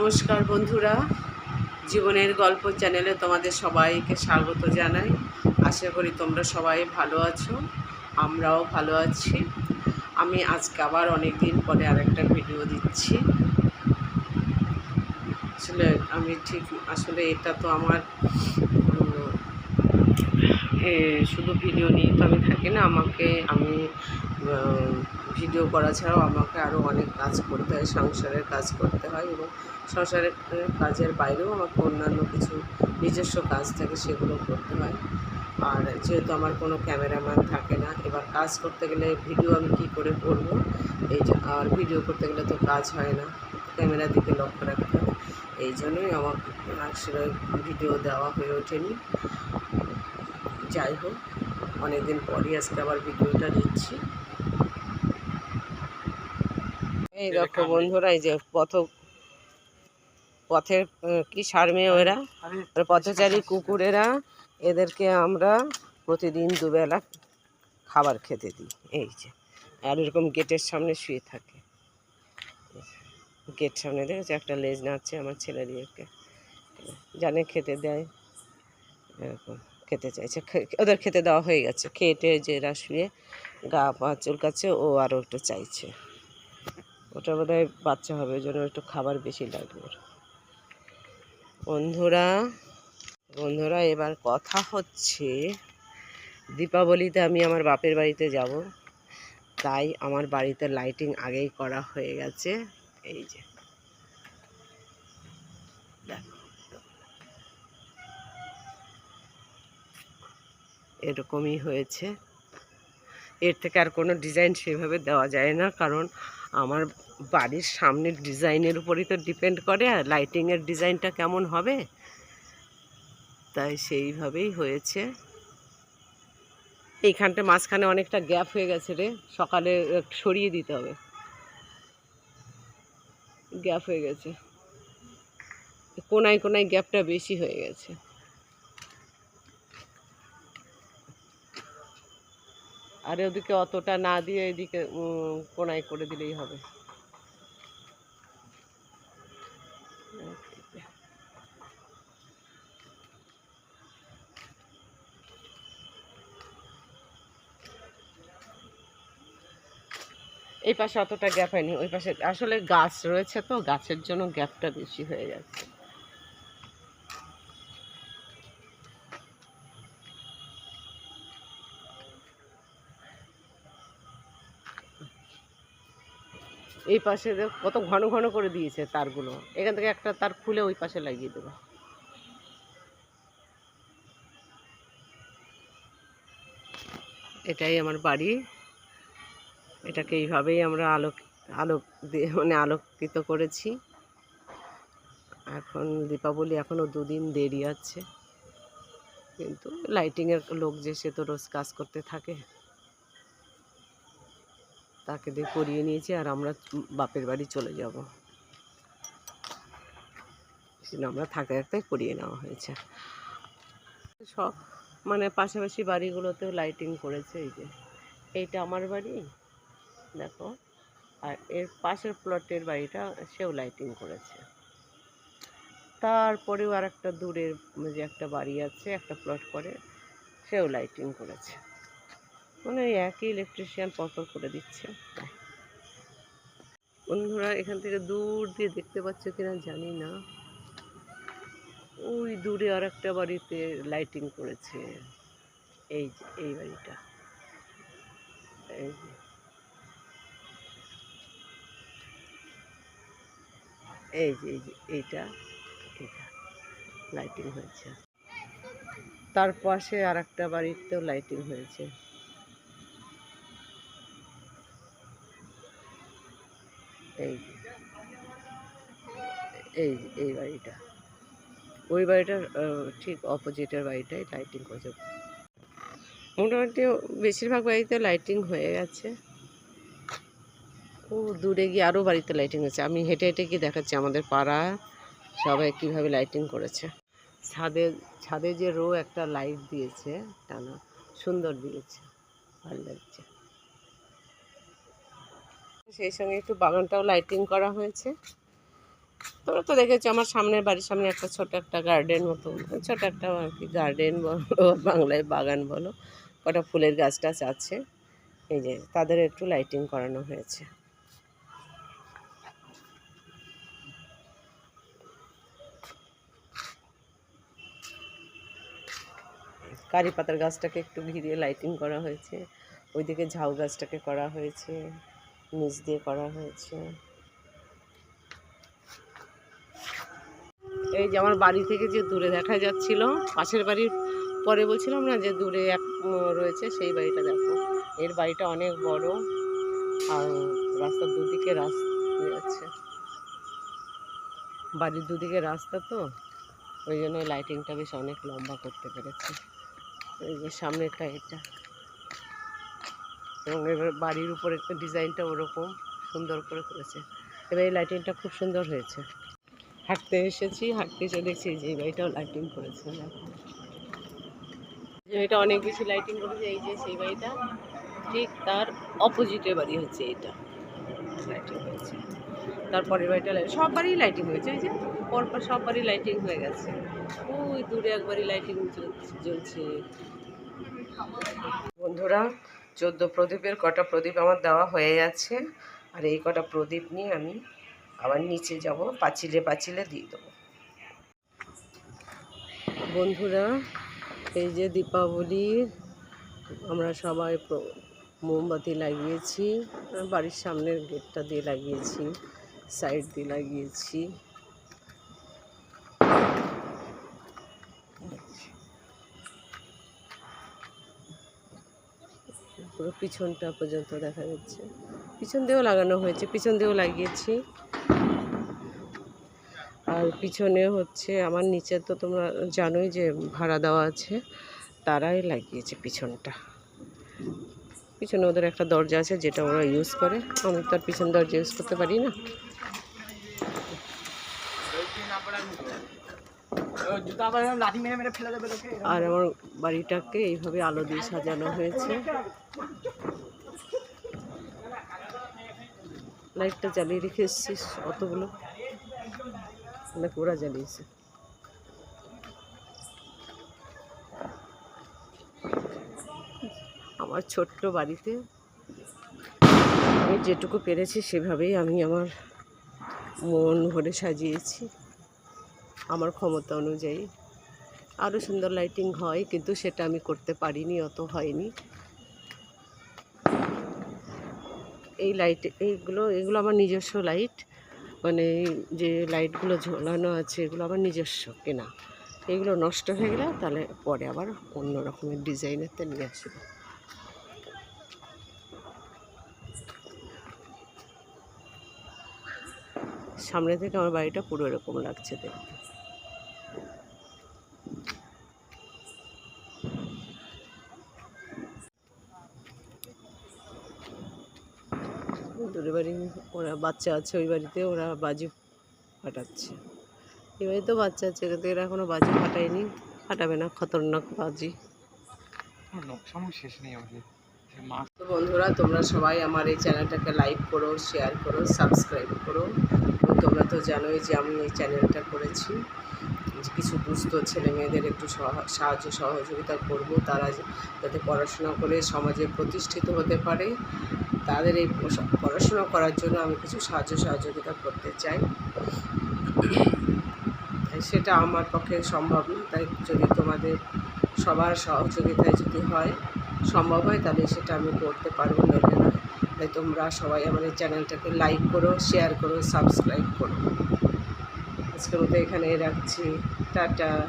নমস্কার বন্ধুরা। জীবনের গল্প চ্যানেলে তোমাদের সবাইকে স্বাগত জানাই। আশা করি তোমরা সবাই ভালো আছো, আমরাও ভালো আছি। আমি আজকে আবার অনেক দিন পরে আরেকটা ভিডিও দিচ্ছি। আসলে আমি ঠিক, আসলে এটা তো আমার শুধু ভিডিও নিয়ে তো আমি থাকি না, আমাকে আমি ভিডিও করা ছাড়াও আমাকে আরও অনেক কাজ করতে হয়, সংসারের কাজ করতে হয় এবং সংসারের কাজের বাইরেও আমাকে অন্যান্য কিছু নিজস্ব কাজ থাকে সেগুলো করতে হয়। আর যেহেতু আমার কোনো ক্যামেরাম্যান থাকে না, এবার কাজ করতে গেলে ভিডিও আমি কী করে করব? এই আর ভিডিও করতে গেলে তো কাজ হয় না ক্যামেরার দিকে লক্ষ্য রাখতে হয়। এই জন্যই আমার আসলে ভিডিও দেওয়া হয়ে ওঠেনি। যাই হোক অনেকদিন পরই আজকে আবার ভিডিওটা দিচ্ছি। এই দেখো বন্ধুরা এই যে পথ পথের কি সার মেয়ে ওরা? পথচারী কুকুরেরা এদেরকে আমরা প্রতিদিন দুবেলা খাবার খেতে দিই। এই যে আর এরকম গেটের সামনে শুয়ে থাকে। গেট সামনে দেখেছে? একটা লেজ নাচছে আমার ছেলে দিয়েকে জানে খেতে দেয়। এরকম। খেতে চাইছে। ওদের খেতে দেওয়া হয়ে গেছে। খেটে যে এরা শুয়ে গা পা চুলকাচ্ছে, ও আরও একটু চাইছে। ওটা বোধ বাচ্চা হবে, ওই জন্য একটু খাবার বেশি লাগবে বন্ধুরা বন্ধুরা, এবার কথা হচ্ছে, দীপাবলিতে আমি আমার বাপের বাড়িতে যাব। তাই আমার বাড়িতে লাইটিং আগেই করা হয়ে গেছে। এই যে। দেখো। এরকমই হয়েছে। এর থেকে আর কোনো ডিজাইন সেভাবে দেওয়া যায় না, কারণ আমার বাড়ির সামনের ডিজাইনের উপরই তো ডিপেন্ড করে, আর লাইটিংয়ের ডিজাইনটা কেমন হবে? তাই সেইভাবেই হয়েছে। এইখানটা মাঝখানে অনেকটা গ্যাপ হয়ে গেছে রে, সকালে সরিয়ে দিতে হবে। গ্যাপ হয়ে গেছে। কোনায় কোনায় গ্যাপটা বেশি হয়ে গেছে। আর ওদিকে অতটা না দিয়ে এদিকে কোনায় করে দিলেই হবে। এই পাশে অতটা গ্যাপ হয়নি, ওই পাশে, আসলে গাছ রয়েছে তো, গাছের জন্য গ্যাপটা বেশি হয়ে যাচ্ছে এই পাশে কত ঘন ঘন করে দিয়েছে তারগুলো। এখান থেকে একটা তার খুলে ওই পাশে লাগিয়ে দেবো। এটাই আমার বাড়ি। এটাকে এইভাবেই আমরা আলোক আলোক দিয়ে মানে আলোকিত করেছি। এখন দীপাবলি এখনও দুদিন দেরি আছে। কিন্তু লাইটিংয়ের লোক যে, সে তো রোজ কাজ করতে থাকে। তাকে দিয়ে করিয়ে নিয়েছি আর আমরা বাপের বাড়ি চলে যাব। আমরা থাকতে থাকতে করিয়ে নেওয়া হয়েছে। সব মানে পাশাপাশি বাড়িগুলোতেও লাইটিং করেছে এই যে। এইটা আমার বাড়ি, দেখো। আর এর পাশের প্লটের বাড়িটা সেও লাইটিং করেছে। তারপরেও আর একটা দূরের যে একটা বাড়ি আছে, একটা প্লট করে, সেও লাইটিং করেছে। মানে ওই একই ইলেকট্রিশিয়ান পরপর করে দিচ্ছে। বন্ধুরা, এখান থেকে দূর দিয়ে দেখতে পাচ্ছ কিনা জানি না। ওই দূরে আর একটা বাড়িতে লাইটিং করেছে। এই যে, এই বাড়িটা। এই যে। এই যে এই যে, এইটা এটা লাইটিং হয়েছে। তার পাশে আর একটা বাড়িতেও লাইটিং হয়েছে। এই এই এই বাড়িটা। ওই বাড়িটার ঠিক অপোজিটের বাড়িটাই লাইটিং করেছে। মোটামুটি বেশিরভাগ বাড়িতে লাইটিং হয়ে গেছে। ও দূরে গিয়ে আরও বাড়িতে লাইটিং হয়েছে। আমি হেঁটে হেঁটে গিয়ে দেখাচ্ছি আমাদের পাড়া, সবাই কীভাবে লাইটিং করেছে। ছাদে ছাদে যে রো একটা লাইট দিয়েছে, টানা, সুন্দর দিয়েছে। ভালো লাগছে। সেই সঙ্গে একটু বাগানটাও লাইটিং করা হয়েছে। তোমরা তো দেখেছ আমার সামনের বাড়ির সামনে একটা ছোট একটা গার্ডেন মতো। ছোট একটা আর কি গার্ডেন বলো, বাংলায় বাগান বলো, কটা ফুলের গাছ টাছ আছে। এই যে তাদের একটু লাইটিং করানো হয়েছে। কারি পাতার গাছটাকে একটু ঘিরিয়ে লাইটিং করা হয়েছে। ওইদিকে ঝাউ গাছটাকে করা হয়েছে। নিচ দিয়ে করা হয়েছে। এই যে আমার বাড়ি থেকে যে দূরে দেখা যাচ্ছিল, পাশের বাড়ির পরে বলছিলাম না যে দূরে এক রয়েছে, সেই বাড়িটা দেখো। এর বাড়িটা অনেক বড়, আর রাস্তার দুদিকে রাস্তা আছে। বাড়ির দুদিকে রাস্তা তো, ওই জন্য লাইটিংটা বেশ অনেক লম্বা করতে পেরেছে। এই যে সামনেটা এটা। এবং এবার বাড়ির উপরে ডিজাইনটা ওরকম সুন্দর করে করেছে। এবার এই লাইটিংটা খুব সুন্দর হয়েছে। হাঁটতে এসেছি, হাঁটতে এসে দেখছি যে বাড়িটাও লাইটিং করেছে। যে এটা অনেক বেশি লাইটিং করেছে, এই যে সেই বাড়িটা, ঠিক তার অপোজিটের বাড়ি হচ্ছে এইটা লাইটিং হয়েছে। তারপরের বাড়িটা সব বাড়ি লাইটিং হয়েছে, এই যে পরপর সব বাড়ি লাইটিং হয়ে গেছে। ওই দূরে একবারই লাইটিং জ্বলছে। বন্ধুরা চোদ্দ প্রদীপের কটা প্রদীপ আমার দেওয়া হয়ে যাচ্ছে আর এই কটা প্রদীপ নিয়ে আমি আবার নিচে যাব, পাঁচিলে পাঁচিলে দিয়ে দেবো। বন্ধুরা, এই যে দীপাবলির আমরা সবাই মোমবাতি লাগিয়েছি বাড়ির সামনের গেটটা দিয়ে লাগিয়েছি, সাইড দিয়ে লাগিয়েছি। পুরো পিছনটা পর্যন্ত দেখা যাচ্ছে। পিছন দিয়েও লাগানো হয়েছে, পিছন দিয়েও লাগিয়েছি। আর পিছনে হচ্ছে আমার নিচে তো তোমরা জানোই যে ভাড়া দেওয়া আছে, তারাই লাগিয়েছে পিছনটা। পিছনে ওদের একটা দরজা আছে যেটা ওরা ইউজ করে। আমি তো আর পিছন দরজা ইউজ করতে পারি না। আর আমার বাড়িটাকে এইভাবে আলো দিয়ে সাজানো হয়েছে। লাইটটা জ্বালিয়ে রেখে এসছিস অতগুলো। নাকি ওরা জ্বালিয়েছে। আমার ছোট্ট বাড়িতে আমি যেটুকু পেরেছি সেভাবেই আমি আমার মন ভরে সাজিয়েছি। আমার ক্ষমতা অনুযায়ী। আরও সুন্দর লাইটিং হয়, কিন্তু সেটা আমি করতে পারিনি, অত হয়নি। এই লাইট এইগুলো, এগুলো আমার নিজস্ব লাইট মানে যে লাইটগুলো ঝোলানো আছে, এগুলো আমার নিজস্ব কেনা। এগুলো নষ্ট হয়ে গেলে তাহলে পরে আবার অন্য রকমের ডিজাইনেরতে নিয়ে আসব। সামনে থেকে আমার বাড়িটা পুরো এরকম লাগছে দেখতে। বাড়ি ওরা বাচ্চা আছে ওই বাড়িতে ওরা বাজি ফাটাচ্ছে। এই বাড়িতেও বাচ্চা আছে কিন্তু এরা এখনও বাজি ফাটায়নি ফাটাবে না খতরনাক বাজি। নকশামও শেষ নেই আমাদের। তো বন্ধুরা তোমরা সবাই আমার এই চ্যানেলটাকে লাইক করো শেয়ার করো সাবস্ক্রাইব করো। তোমরা তো জানোই যে আমি এই চ্যানেলটা করেছি। কিছু দুস্থ ছেলে মেয়েদের একটু সহ- সাহায্য সহযোগিতা করব তারা যাতে পড়াশোনা করে সমাজে প্রতিষ্ঠিত হতে পারে। তাদের এই পড়া- পড়াশোনা করার জন্য আমি কিছু সাহায্য সহযোগিতা করতে চাই। সেটা আমার পক্ষে সম্ভব না। তাই যদি তোমাদের সবার সহযোগিতায় যদি হয়, সম্ভব হয়, তাহলে সেটা আমি করতে পারব নইলে না। তাই তোমরা সবাই আমাদের চ্যানেলটাকে লাইক করো, শেয়ার করো, সাবস্ক্রাইব করো। আজকের মতো এখানেই রাখছি। টাটা।